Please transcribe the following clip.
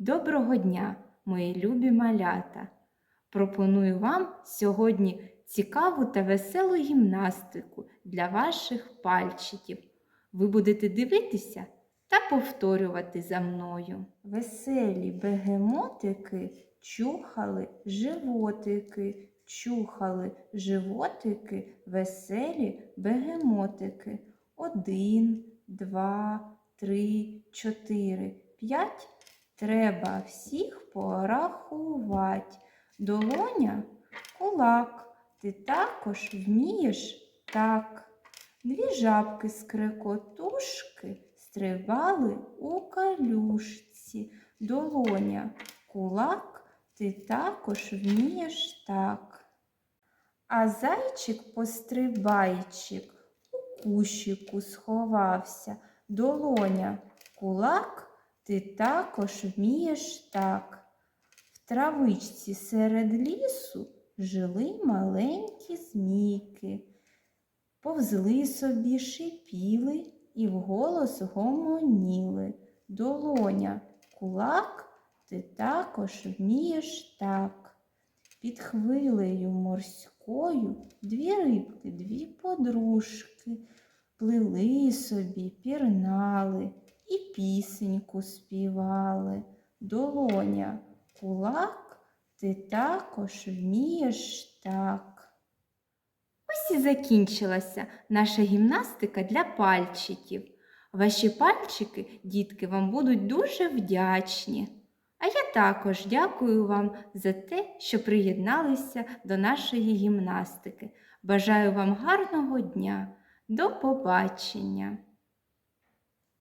Доброго дня, мої любі малята! Пропоную вам сьогодні цікаву та веселу гімнастику для ваших пальчиків. Ви будете дивитися та повторювати за мною. Веселі бегемотики чухали животики, чухали животики, веселі бегемотики. Один, два, три, чотири, п'ять. Треба всіх порахувати. Долоня кулак. Ти також вмієш так. Дві жабки скрекотушки стрибали у калюшці. Долоня кулак. Ти також вмієш так. А зайчик пострибайчик у кущику сховався. Долоня кулак. Ти також вмієш так. В травичці серед лісу жили маленькі змійки. Повзли собі, шипіли і вголос гомоніли. Долоня, кулак, ти також вмієш так. Під хвилею морською дві рибки, дві подружки, плили собі, пірнали пісеньку співали. Долоня, кулак, ти також вмієш так. Ось і закінчилася наша гімнастика для пальчиків. Ваші пальчики, дітки, вам будуть дуже вдячні. А я також дякую вам за те, що приєдналися до нашої гімнастики. Бажаю вам гарного дня. До побачення!